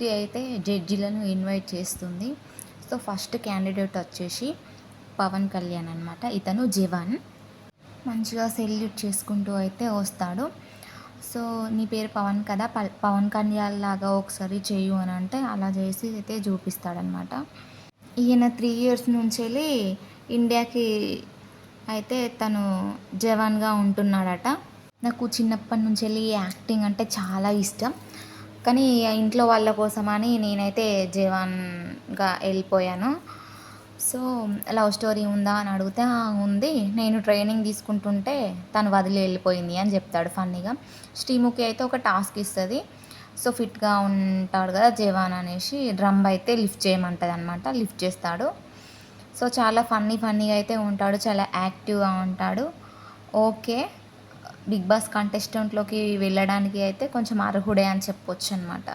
శ్రీముఖి అయితే జడ్జిలను ఇన్వైట్ చేస్తుంది. సో ఫస్ట్ క్యాండిడేట్ వచ్చేసి పవన్ కళ్యాణ్ అనమాట ఇతను జవాన్. మంచిగా సెల్యూట్ చేసుకుంటూ అయితే వస్తాడు. సో నీ పేరు పవన్ కదా? ప- పవన్ కళ్యాణ్ లాగా ఒకసారి చేయు అని అంటే అలా చేసి అయితే చూపిస్తాడనమాట ఈయన త్రీ ఇయర్స్ నుంచి ఇండియాకి అయితే తను జవాన్గా ఉంటున్నాడట. నాకు చిన్నప్పటి నుంచి వెళ్ళి యాక్టింగ్ అంటే చాలా ఇష్టం. కానీ ఇంట్లో వాళ్ళ కోసమని నేనైతే జవాన్గా వెళ్ళిపోయాను. సో లవ్ స్టోరీ ఉందా అని అడిగితే ఉంది. నేను ట్రైనింగ్ తీసుకుంటుంటే తను వదిలి వెళ్ళిపోయింది అని చెప్తాడు ఫన్నీగా. శ్రీముఖి అయితే ఒక టాస్క్ ఇస్తుంది. సో ఫిట్గా ఉంటాడు కదా జవాన్ అనేసి డ్రమ్ అయితే లిఫ్ట్ చేయమంటుంది అనమాట లిఫ్ట్ చేస్తాడు. సో చాలా ఫన్నీ ఫన్నీగా అయితే ఉంటాడు చాలా యాక్టివ్గా ఉంటాడు. ఓకే. బిగ్ బాస్ కంటెస్టెంట్లోకి వెళ్ళడానికి అయితే కొంచెం అర్హుడే అని చెప్పొచ్చు అనమాట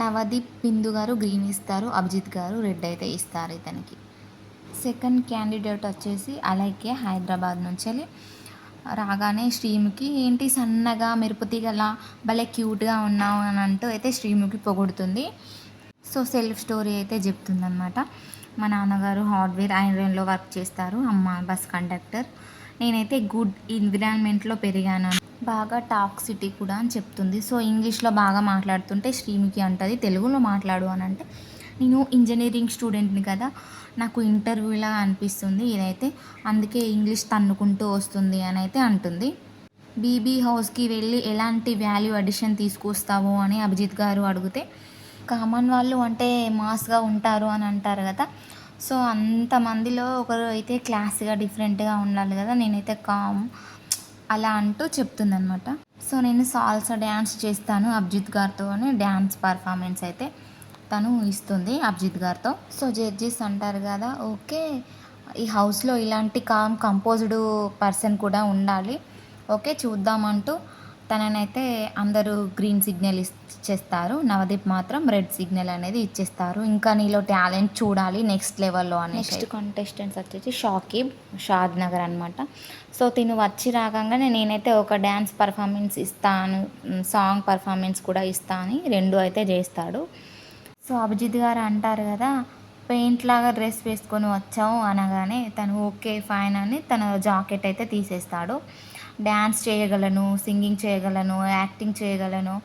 నవదీప్ బిందు గారు గ్రీన్ ఇస్తారు అభిజిత్ గారు రెడ్ అయితే ఇస్తారు ఇతనికి. సెకండ్ క్యాండిడేట్ వచ్చేసి అలైకే హైదరాబాద్ నుంచి వెళ్ళి రాగానే శ్రీముఖి ఏంటి సన్నగా మెరుపు గల భలే క్యూట్గా ఉన్నావు అని అంటూ అయితే శ్రీముఖి పొగుడుతుంది. సో సెల్ఫ్ స్టోరీ అయితే చెప్తుందనమాట. మా నాన్నగారు హార్డ్వేర్ ఐరన్లో వర్క్ చేస్తారు అమ్మ బస్ కండక్టర్. నేనైతే గుడ్ ఎన్విరాన్మెంట్లో పెరిగాను. బాగా టాక్సిటీ కూడా అని చెప్తుంది. సో ఇంగ్లీష్లో బాగా మాట్లాడుతుంటే శ్రీముఖి అంటుంది తెలుగులో మాట్లాడు అని అంటే నేను ఇంజనీరింగ్ స్టూడెంట్ని కదా నాకు ఇంటర్వ్యూలా అనిపిస్తుంది ఇదైతే. అందుకే ఇంగ్లీష్ తన్నుకుంటూ వస్తుంది అని అయితే అంటుంది. బీబీ హౌస్కి వెళ్ళి ఎలాంటి వాల్యూ అడిషన్ తీసుకొస్తావు అని అభిజిత్ గారు అడిగితే కామన్ వాళ్ళు అంటే మాస్గా ఉంటారు అని అంటారు కదా సో అంతమందిలో ఒకరు అయితే క్లాస్గా డిఫరెంట్గా ఉండాలి కదా నేనైతే కామ్ అలా అంటూ చెప్తుందనమాట సో నేను సాల్సా డ్యాన్స్ చేస్తాను అభిజిత్ గారితో డ్యాన్స్ పర్ఫార్మెన్స్ అయితే తను ఇస్తుంది అభిజిత్ గారితో. సో జడ్జెస్ అంటారు కదా ఓకే ఈ హౌస్లో ఇలాంటి కామ్ కంపోజ్డ్ పర్సన్ కూడా ఉండాలి. ఓకే చూద్దామంటూ తననైతే అందరూ గ్రీన్ సిగ్నల్ ఇచ్చేస్తారు. నవదీప్ మాత్రం రెడ్ సిగ్నల్ అనేది ఇచ్చేస్తారు. ఇంకా నీలో టాలెంట్ చూడాలి నెక్స్ట్ లెవెల్లో అని నెక్స్ట్ కంటెస్టెంట్స్ వచ్చేసి షాకిబ్ షాద్ నగర్ అనమాట సో తిను వచ్చి రాగానే నేనైతే ఒక డ్యాన్స్ పర్ఫార్మెన్స్ ఇస్తాను సాంగ్ పర్ఫార్మెన్స్ కూడా ఇస్తా అని రెండు అయితే చేస్తాడు. సో అభిజిత్ గారు అంటారు కదా పెయింట్ లాగా డ్రెస్ వేసుకొని వచ్చావు అనగానే తను ఓకే ఫైన్ అని తన జాకెట్ అయితే తీసేస్తాడు. డ్యాన్స్ చేయగలను సింగింగ్ చేయగలను యాక్టింగ్ చేయగలను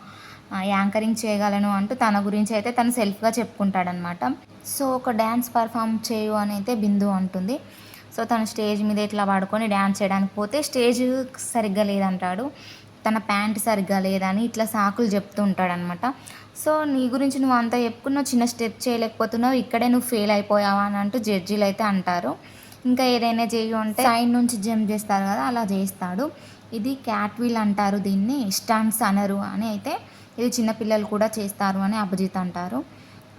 యాంకరింగ్ చేయగలను అంటూ తన గురించి అయితే తను సెల్ఫ్గా చెప్పుకుంటాడనమాట. సో ఒక డ్యాన్స్ పర్ఫామ్ చేయు అని అయితే బిందు అంటుంది. సో తను స్టేజ్ మీద ఇట్లా పడుకొని డ్యాన్స్ చేయడానికి పోతే స్టేజ్ సరిగ్గా లేదంటాడు. తన ప్యాంట్ సరిగ్గా లేదని ఇట్లా సాకులు చెప్తూ ఉంటాడనమాట. సో నీ గురించి నువ్వు అంతా చెప్పుకున్నావు చిన్న స్టెప్ చేయలేకపోతున్నావు ఇక్కడే నువ్వు ఫెయిల్ అయిపోయావా అని అంటూ జడ్జీలు అయితే అంటారు. ఇంకా ఏదైనా చేయి ఉంటే సైడ్ నుంచి జంప్ చేస్తారు కదా అలా చేస్తాడు. ఇది క్యాట్ వీల్ అంటారు దీన్ని స్టంట్స్ అనరు అని అయితే ఇది చిన్నపిల్లలు కూడా చేస్తారు అని అభిజిత్ అంటారు.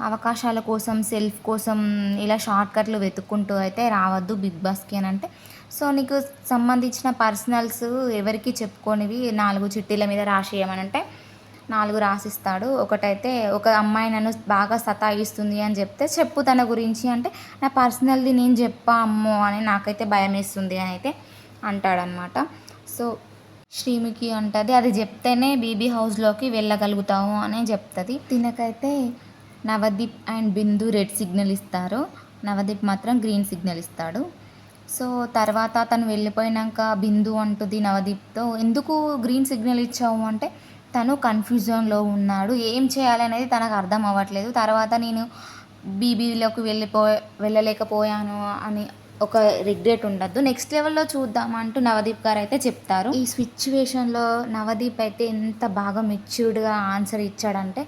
అవకాశాల కోసం సెల్ఫ్ కోసం ఇలా షార్ట్ కట్లు వెతుక్కుంటూ అయితే రావద్దు బిగ్ బాస్కి అని అంటే. సో నీకు సంబంధించిన పర్సనల్స్ ఎవరికి చెప్పుకోనివి నాలుగు చిట్టీల మీద రాసేయమని అంటే నాలుగు రాసిస్తాడు. ఒకటైతే ఒక అమ్మాయి నన్ను బాగా సతాయిస్తుంది అని చెప్తే చెప్పు తన గురించి. అంటే నా పర్సనల్ది నేను చెప్పా అమ్మో అని నాకైతే భయం వేస్తుంది అని అయితే అంటాడనమాట. సో శ్రీముఖి అంటది అది చెప్తేనే బీబీ హౌస్లోకి వెళ్ళగలుగుతాము అని చెప్తుంది. తినకైతే Navdeep and Bindu red signal ఇస్తారు. నవదీప్ మాత్రం గ్రీన్ సిగ్నల్ ఇస్తాడు. సో తర్వాత తను వెళ్ళిపోయినాక బిందు అంటుంది నవదీప్తో ఎందుకు గ్రీన్ సిగ్నల్ ఇచ్చావు? అంటే తను కన్ఫ్యూజన్లో ఉన్నాడు. ఏం చేయాలనేది తనకు అర్థం అవ్వట్లేదు. తర్వాత నేను బీబీలోకి వెళ్ళిపో వెళ్ళలేకపోయాను అని ఒక రిగ్రెట్ ఉండద్దు. నెక్స్ట్ లెవెల్లో చూద్దాం అంటూ నవదీప్ గారు అయితే చెప్తారు. ఈ సిచ్యువేషన్లో నవదీప్ అయితే ఎంత బాగా మెచ్యూర్డ్గా ఆన్సర్ ఇచ్చాడంటే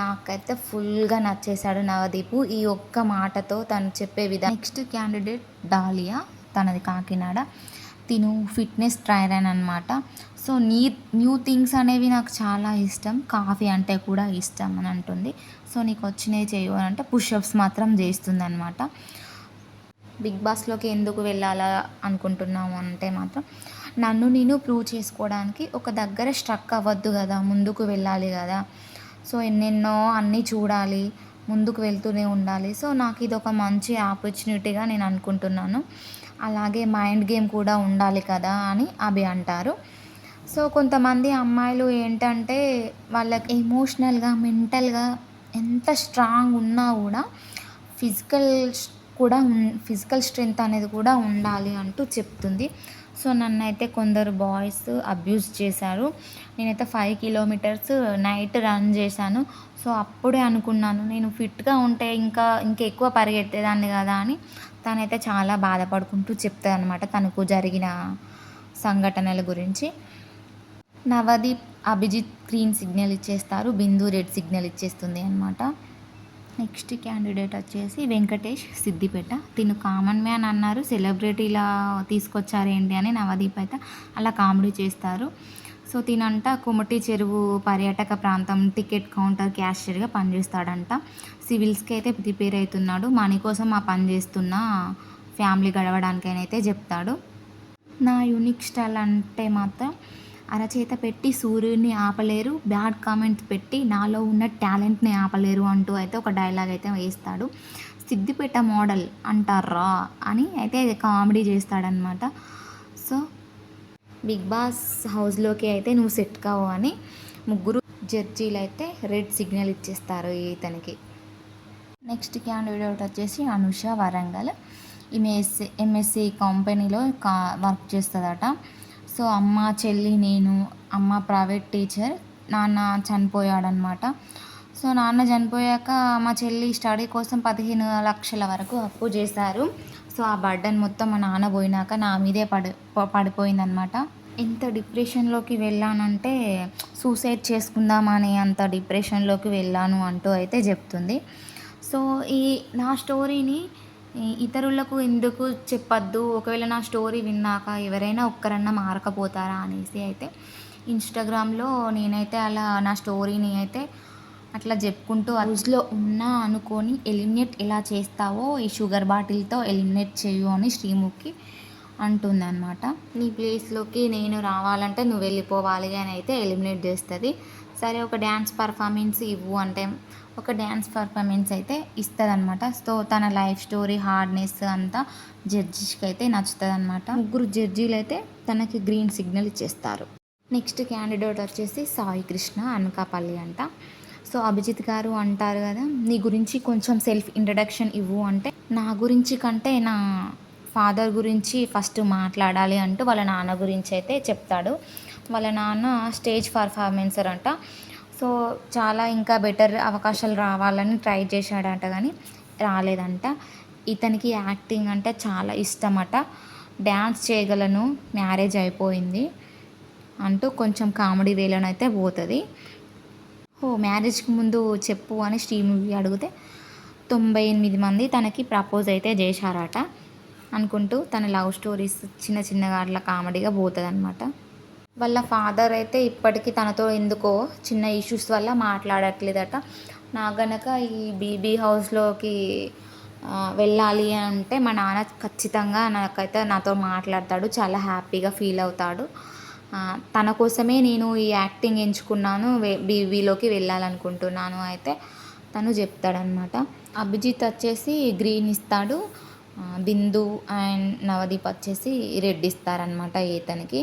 నాకైతే ఫుల్గా నచ్చేశాడు నవదీపు. ఈ ఒక్క మాటతో తను చెప్పే విధానం నెక్స్ట్ క్యాండిడేట్ డాలియా తనది కాకినాడ. తిను ఫిట్నెస్ ట్రైనర్ అనమాట సో నీ న్యూ థింగ్స్ అనేవి నాకు చాలా ఇష్టం. కాఫీ అంటే కూడా ఇష్టం అని అంటుంది. సో నీకు వచ్చినవి చేయు అని అంటే పుషప్స్ మాత్రం చేస్తుంది అనమాట బిగ్ బాస్లోకి ఎందుకు వెళ్ళాలా అనుకుంటున్నాము అంటే మాత్రం నన్ను నేను ప్రూవ్ చేసుకోవడానికి ఒక దగ్గర స్ట్రక్ అవ్వద్దు కదా ముందుకు వెళ్ళాలి కదా. సో ఎన్నెన్నో అన్నీ చూడాలి ముందుకు వెళ్తూనే ఉండాలి. సో నాకు ఇది ఒక మంచి ఆపర్చునిటీగా నేను అనుకుంటున్నాను. అలాగే మైండ్ గేమ్ కూడా ఉండాలి కదా అని అభి అంటారు. సో కొంతమంది అమ్మాయిలు ఏంటంటే వాళ్ళకి ఎమోషనల్గా మెంటల్గా ఎంత స్ట్రాంగ్ ఉన్నా కూడా ఫిజికల్ కూడా ఫిజికల్ స్ట్రెంగ్త్ అనేది కూడా ఉండాలి అంటూ చెప్తుంది. సో నన్ను అయితే కొందరు బాయ్స్ అబ్యూస్ చేశారు. నేనైతే ఫైవ్ కిలోమీటర్స్ నైట్ రన్ చేశాను. సో అప్పుడే అనుకున్నాను నేను ఫిట్గా ఉంటే ఇంకా ఇంకా ఎక్కువ పరిగెత్తేదాన్ని కదా అని. తనైతే చాలా బాధపడుకుంటూ చెప్తుంది అనమాట తనకు జరిగిన సంఘటనల గురించి. నవదీప్ అభిజిత్ గ్రీన్ సిగ్నల్ ఇచ్చేస్తారు బిందు రెడ్ సిగ్నల్ ఇచ్చేస్తుంది అనమాట నెక్స్ట్ క్యాండిడేట్ వచ్చేసి వెంకటేష్ సిద్దిపేట. తిను కామన్ మ్యాన్ అన్నారు సెలబ్రిటీలా తీసుకొచ్చారేంటి అని నవదీప్ అయితే అలా కామెడీ చేస్తారు. సో తినంట కుమటి చెరువు పర్యాటక ప్రాంతం టికెట్ కౌంటర్ క్యాషియర్గా పనిచేస్తాడంట. సివిల్స్కి అయితే ప్రిపేర్ అవుతున్నాడు మనీ కోసం ఆ పని చేస్తున్న ఫ్యామిలీ గడవడానికైనా చెప్తాడు. నా యూనిక్ స్టైల్ అంటే మాత్రం అరచేత పెట్టి సూర్యుడిని ఆపలేరు బ్యాడ్ కామెంట్స్ పెట్టి నాలో ఉన్న టాలెంట్ని ఆపలేరు అంటూ అయితే ఒక డైలాగ్ అయితే వేస్తాడు. సిద్దిపేట మోడల్ అంటారా అని అయితే కామెడీ చేస్తాడనమాట సో బిగ్ బాస్ హౌస్లోకి అయితే నువ్వు సెట్ కావు అని ముగ్గురు జడ్జీలు అయితే రెడ్ సిగ్నల్ ఇచ్చేస్తారు ఇతనికి నెక్స్ట్ క్యాండిడేట్ వచ్చేసి అనుష వరంగల్. ఈమె ఎంఎస్సి కంపెనీలో కా వర్క్ చేస్తుందట. సో అమ్మ చెల్లి నేను అమ్మ ప్రైవేట్ టీచర్ నాన్న చనిపోయాడనమాట సో నాన్న చనిపోయాక మా చెల్లి స్టడీ కోసం పదిహేను లక్షల వరకు అప్పు చేశారు. సో ఆ బర్డన్ మొత్తం మా నాన్న పోయినాక నా మీదే పడి పడిపోయిందనమాట ఎంత డిప్రెషన్లోకి వెళ్ళానంటే సూసైడ్ చేసుకుందామని అంత డిప్రెషన్లోకి వెళ్ళాను అంటూ అయితే చెప్తుంది. సో ఈ నా స్టోరీని ఇతరులకు ఎందుకు చెప్పద్దు? ఒకవేళ నా స్టోరీ విన్నాక ఎవరైనా ఒక్కరన్నా మారకపోతారా అనేసి అయితే ఇన్స్టాగ్రామ్లో నేనైతే అలా నా స్టోరీని అయితే అట్లా చెప్పుకుంటూ హౌస్లో ఉన్నా అనుకొని ఎలిమినేట్ ఎలా చేస్తావో ఈ షుగర్ బాటిల్తో ఎలిమినేట్ చేయు అని శ్రీముఖి అంటుందన్నమాట. నీ ప్లేస్లోకి నేను రావాలంటే నువ్వు వెళ్ళిపోవాలి అని అయితే ఎలిమినేట్ చేస్తుంది. సరే ఒక డ్యాన్స్ పర్ఫార్మెన్స్ ఇవ్వు అంటే ఒక డ్యాన్స్ పర్ఫార్మెన్స్ అయితే ఇస్తుంది అనమాట సో తన లైఫ్ స్టోరీ హార్డ్నెస్ అంతా జడ్జిస్కి అయితే నచ్చుతుంది అనమాట ముగ్గురు జడ్జీలు అయితే తనకి గ్రీన్ సిగ్నల్ ఇచ్చేస్తారు. నెక్స్ట్ క్యాండిడేట్ వచ్చేసి సాయి కృష్ణ అనకాపల్లి అంట. సో అభిజిత్ గారు అంటారు కదా నీ గురించి కొంచెం సెల్ఫ్ ఇంట్రడక్షన్ ఇవ్వు అంటే నా గురించి కంటే నా ఫాదర్ గురించి ఫస్ట్ మాట్లాడాలి అంటూ వాళ్ళ నాన్న గురించి అయితే చెప్తాడు. వాళ్ళ నాన్న స్టేజ్ పర్ఫార్మెన్సర్ అంట. సో చాలా ఇంకా బెటర్ అవకాశాలు రావాలని ట్రై చేశాడంట కానీ రాలేదంట. ఇతనికి యాక్టింగ్ అంటే చాలా ఇష్టమట. డ్యాన్స్ చేయగలను మ్యారేజ్ అయిపోయింది అంటూ కొంచెం కామెడీ వేలనైతే పోతుంది. ఓ మ్యారేజ్కి ముందు చెప్పు అని శ్రీముఖి అడిగితే తొంభై ఎనిమిది మంది తనకి ప్రపోజ్ అయితే చేశారట అనుకుంటూ తన లవ్ స్టోరీస్ చిన్న చిన్నగా అట్లా కామెడీగా పోతుంది అనమాట వాళ్ళ ఫాదర్ అయితే ఇప్పటికీ తనతో ఎందుకో చిన్న ఇష్యూస్ వల్ల మాట్లాడట్లేదట. నా గనక ఈ బీబీ హౌస్లోకి వెళ్ళాలి అంటే మా నాన్న ఖచ్చితంగా నాకైతే నాతో మాట్లాడతాడు చాలా హ్యాపీగా ఫీల్ అవుతాడు. తన కోసమే నేను ఈ యాక్టింగ్ ఎంచుకున్నాను బీవీలోకి వెళ్ళాలనుకుంటున్నాను అయితే తను చెప్తాడనమాట అభిజిత్ వచ్చేసి గ్రీన్ ఇస్తాడు బిందు అండ్ నవదీప్ వచ్చేసి రెడ్ ఇస్తారనమాట ఇతనికి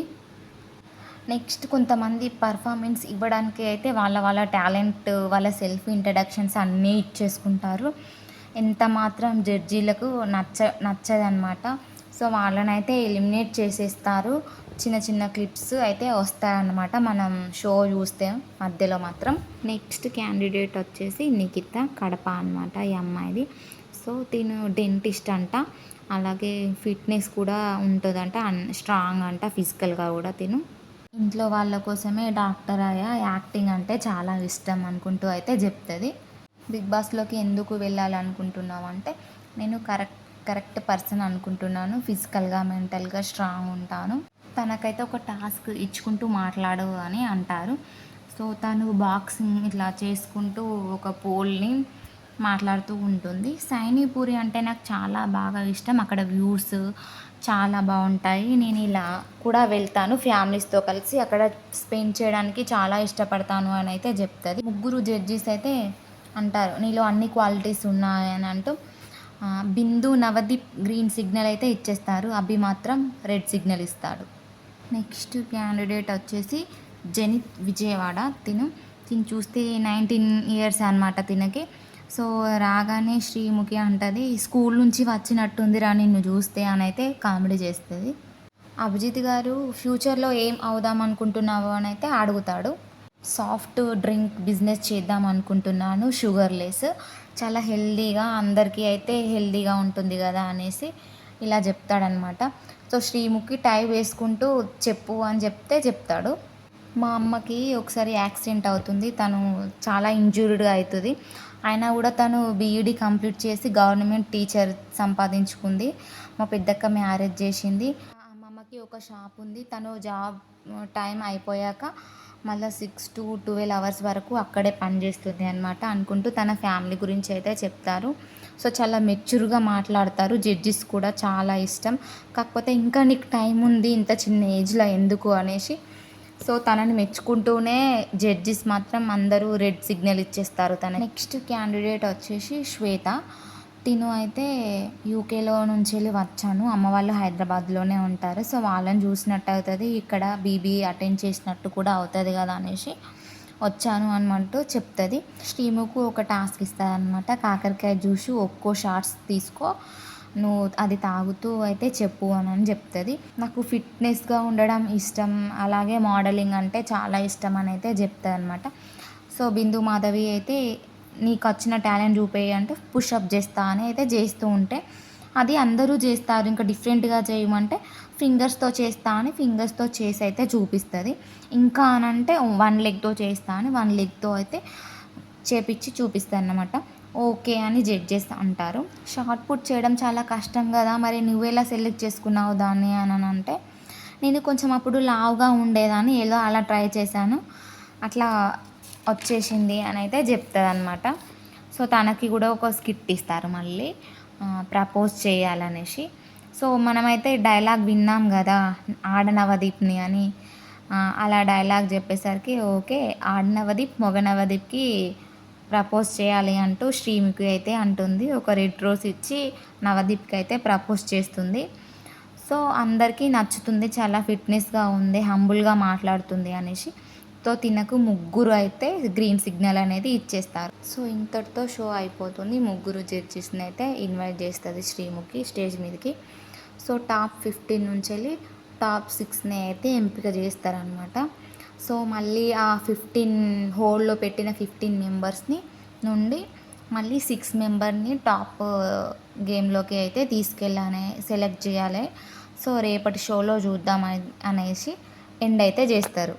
నెక్స్ట్ కొంతమంది పర్ఫార్మెన్స్ ఇవ్వడానికి అయితే వాళ్ళ వాళ్ళ టాలెంట్ వాళ్ళ సెల్ఫ్ ఇంట్రడక్షన్స్ అన్నీ ఇచ్చేసుకుంటారు. ఎంత మాత్రం జడ్జీలకు నచ్చ నచ్చదనమాట సో వాళ్ళనైతే ఎలిమినేట్ చేసేస్తారు. చిన్న చిన్న క్లిప్స్ అయితే వస్తాయన్నమాట మనం షో చూస్తే మధ్యలో మాత్రం. నెక్స్ట్ క్యాండిడేట్ వచ్చేసి నిఖిత కడప అనమాట ఈ అమ్మాయిది. సో తిను డెంటిస్ట్ అంట. అలాగే ఫిట్నెస్ కూడా ఉంటుందంట. స్ట్రాంగ్ అంట ఫిజికల్గా కూడా తిను. ఇంట్లో వాళ్ళ కోసమే డాక్టర్ అయ్యా యాక్టింగ్ అంటే చాలా ఇష్టం అనుకుంటూ అయితే చెప్తుంది. బిగ్ బాస్లోకి ఎందుకు వెళ్ళాలనుకుంటున్నావు అంటే నేను కరెక్ట్ కరెక్ట్ పర్సన్ అనుకుంటున్నాను. ఫిజికల్గా మెంటల్గా స్ట్రాంగ్ ఉంటాను. తనకైతే ఒక టాస్క్ ఇచ్చుకుంటూ మాట్లాడు అని అంటారు. సో తను బాక్సింగ్ ఇట్లా చేసుకుంటూ ఒక పోల్ని మాట్లాడుతూ ఉంటుంది. సైనీపూరి అంటే నాకు చాలా బాగా ఇష్టం. అక్కడ వ్యూస్ చాలా బాగుంటాయి. నేను ఇలా కూడా వెళ్తాను ఫ్యామిలీస్తో కలిసి. అక్కడ స్పెండ్ చేయడానికి చాలా ఇష్టపడతాను అని అయితే చెప్తుంది. ముగ్గురు జడ్జీస్ అయితే అంటారు. నీలో అన్ని క్వాలిటీస్ ఉన్నాయని అంటూ బిందు నవదీప్ గ్రీన్ సిగ్నల్ అయితే ఇచ్చేస్తారు. అభి మాత్రం రెడ్ సిగ్నల్ ఇస్తాడు. నెక్స్ట్ క్యాండిడేట్ వచ్చేసి జనిత్ విజయవాడ. తిను తిను చూస్తే నైన్టీన్ ఇయర్స్ అనమాట తినకి. సో రాగానే శ్రీముఖి అంటది స్కూల్ నుంచి వచ్చినట్టుందిరా నిన్ను చూస్తే అని అయితే కామెడీ చేస్తుంది. అభిజిత్ గారు ఫ్యూచర్లో ఏం అవుదాం అనుకుంటున్నావు అని అయితే అడుగుతాడు. సాఫ్ట్ డ్రింక్ బిజినెస్ చేద్దాం అనుకుంటున్నాను షుగర్ లెస్. చాలా హెల్దీగా అందరికీ అయితే హెల్దీగా ఉంటుంది కదా అనేసి ఇలా చెప్తాడనమాట. సో శ్రీముఖి టై వేసుకుంటూ చెప్పు అని చెప్తే చెప్తాడు. మా అమ్మకి ఒకసారి యాక్సిడెంట్ అవుతుంది. తను చాలా ఇంజూర్డ్గా అవుతుంది. అయినా కూడా తను బీఈడి కంప్లీట్ చేసి గవర్నమెంట్ టీచర్ సంపాదించుకుంది. మా పెద్దక్క మ్యారేజ్ చేసింది. మా అమ్మకి ఒక షాప్ ఉంది. తను జాబ్ టైం అయిపోయాక మళ్ళీ సిక్స్ టు ట్వెల్వ్ అవర్స్ వరకు అక్కడే పని చేస్తుంది అనమాట అనుకుంటూ తన ఫ్యామిలీ గురించి అయితే చెప్తారు. సో చాలా మెచ్యూర్గా మాట్లాడతారు. జడ్జిస్ కూడా చాలా ఇష్టం. కాకపోతే ఇంకా నీకు టైం ఉంది ఇంత చిన్న ఏజ్లో ఎందుకు అనేసి. సో తనని మెచ్చుకుంటూనే జడ్జెస్ మాత్రం అందరూ రెడ్ సిగ్నల్ ఇచ్చేస్తారు తన నెక్స్ట్ క్యాండిడేట్ వచ్చేసి శ్వేత. తిను అయితే యూకేలో నుంచి వెళ్ళి వచ్చాను. అమ్మ వాళ్ళు హైదరాబాద్లోనే ఉంటారు. సో వాళ్ళని చూసినట్టు అవుతుంది. ఇక్కడ బీబీ అటెండ్ చేసినట్టు కూడా అవుతుంది కదా అనేసి వచ్చాను అనమంటూ చెప్తుంది. స్టీముకు ఒక టాస్క్ ఇస్తుంది అనమాట కాకరకాయ జ్యూస్ ఒక్కో షార్ట్స్ తీసుకో. నువ్వు అది తాగుతూ అయితే చెప్పు అని అని చెప్తుంది. నాకు ఫిట్నెస్గా ఉండడం ఇష్టం. అలాగే మోడలింగ్ అంటే చాలా ఇష్టం అని అయితే చెప్తుంది అనమాట సో బిందు మాధవి అయితే నీకు వచ్చిన టాలెంట్ చూపేయి అంటే పుషప్ చేస్తా అని అయితే చేస్తూ ఉంటే అది అందరూ చేస్తారు. ఇంకా డిఫరెంట్గా చేయమంటే ఫింగర్స్తో చేస్తా అని ఫింగర్స్తో చేసి అయితే చూపిస్తుంది. ఇంకా అని అంటే వన్ లెగ్తో చేస్తా అని వన్ లెగ్తో అయితే చేపించి చూపిస్తాను అన్నమాట ఓకే అని జడ్జెస్ అంటారు. షార్ట్ పుట్ చేయడం చాలా కష్టం కదా మరి నువ్వెలా సెలెక్ట్ చేసుకున్నావు దాన్ని అని అంటే నేను కొంచెం అప్పుడు లావుగా ఉండేదాన్ని ఏదో అలా ట్రై చేశాను. అట్లా వచ్చేసింది అని అయితే చెప్తుంది అనమాట సో తనకి కూడా ఒక స్కిట్ ఇస్తారు మళ్ళీ ప్రపోజ్ చేయాలనేసి. సో మనమైతే డైలాగ్ విన్నాం కదా ఆడనవదీప్ని అని. అలా డైలాగ్ చెప్పేసరికి ఓకే ఆడనవదీప్ మొగనవదీప్కి ప్రపోజ్ చేయాలి అంటూ శ్రీమికి అయితే అంటుంది. ఒక రెడ్ రోజ్ ఇచ్చి నవదీప్కి అయితే ప్రపోజ్ చేస్తుంది. సో అందరికీ నచ్చుతుంది చాలా ఫిట్నెస్గా ఉంది హంబుల్గా మాట్లాడుతుంది అనేసి. సో తినకు ముగ్గురు అయితే గ్రీన్ సిగ్నల్ అనేది ఇచ్చేస్తారు. సో ఇంతటితో షో అయిపోతుంది. ముగ్గురు జడ్జెస్ని అయితే ఇన్వైట్ చేస్తుంది శ్రీముఖి స్టేజ్ మీదకి. సో టాప్ ఫిఫ్టీన్ నుంచి వెళ్ళి టాప్ సిక్స్ని అయితే ఎంపిక చేస్తారనమాట సో మళ్ళీ ఆ ఫిఫ్టీన్ హోల్డ్లో పెట్టిన ఫిఫ్టీన్ మెంబర్స్ని నుండి మళ్ళీ సిక్స్ మెంబర్ని టాప్ గేమ్లోకి అయితే తీసుకెళ్ళాలి సెలెక్ట్ చేయాలి. సో రేపటి షోలో చూద్దాం అనేసి ఎండ్ అయితే చేస్తారు.